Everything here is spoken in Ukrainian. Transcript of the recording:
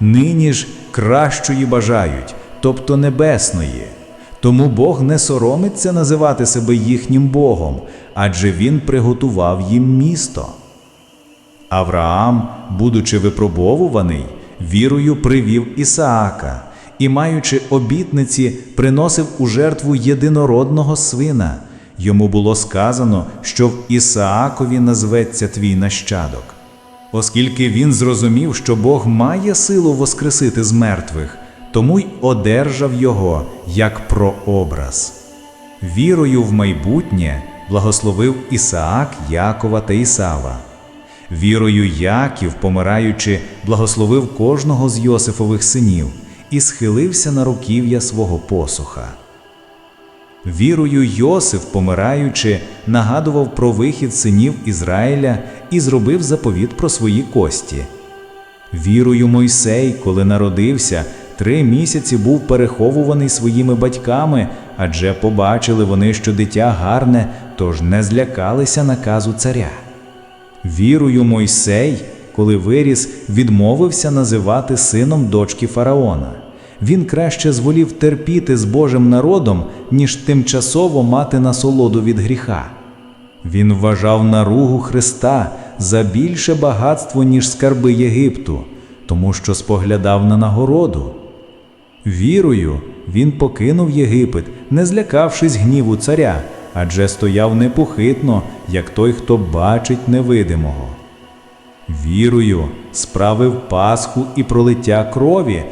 нині ж кращої бажають, тобто небесної. Тому Бог не соромиться називати себе їхнім Богом, адже Він приготував їм місто. Авраам, будучи випробовуваний, вірою привів Ісаака і, маючи обітниці, приносив у жертву єдинородного сина. Йому було сказано, що в Ісаакові назветься твій нащадок. Оскільки він зрозумів, що Бог має силу воскресити з мертвих, тому й одержав його як прообраз. Вірою в майбутнє благословив Ісаак, Якова та Ісава. Вірою Яків, помираючи, благословив кожного з Йосифових синів і схилився на руків'я свого посуха. Вірою Йосиф, помираючи, нагадував про вихід синів Ізраїля і зробив заповіт про свої кості. Вірою Мойсей, коли народився, три місяці був переховуваний своїми батьками, адже побачили вони, що дитя гарне, тож не злякалися наказу царя. Вірою Мойсей, коли виріс, відмовився називати сином дочки фараона. Він краще зволів терпіти з Божим народом, ніж тимчасово мати насолоду від гріха. Він вважав наругу Христа за більше багатство, ніж скарби Єгипту, тому що споглядав на нагороду. Вірою він покинув Єгипет, не злякавшись гніву царя, адже стояв непохитно, як той, хто бачить невидимого. Вірою справив Пасху і пролиття крові,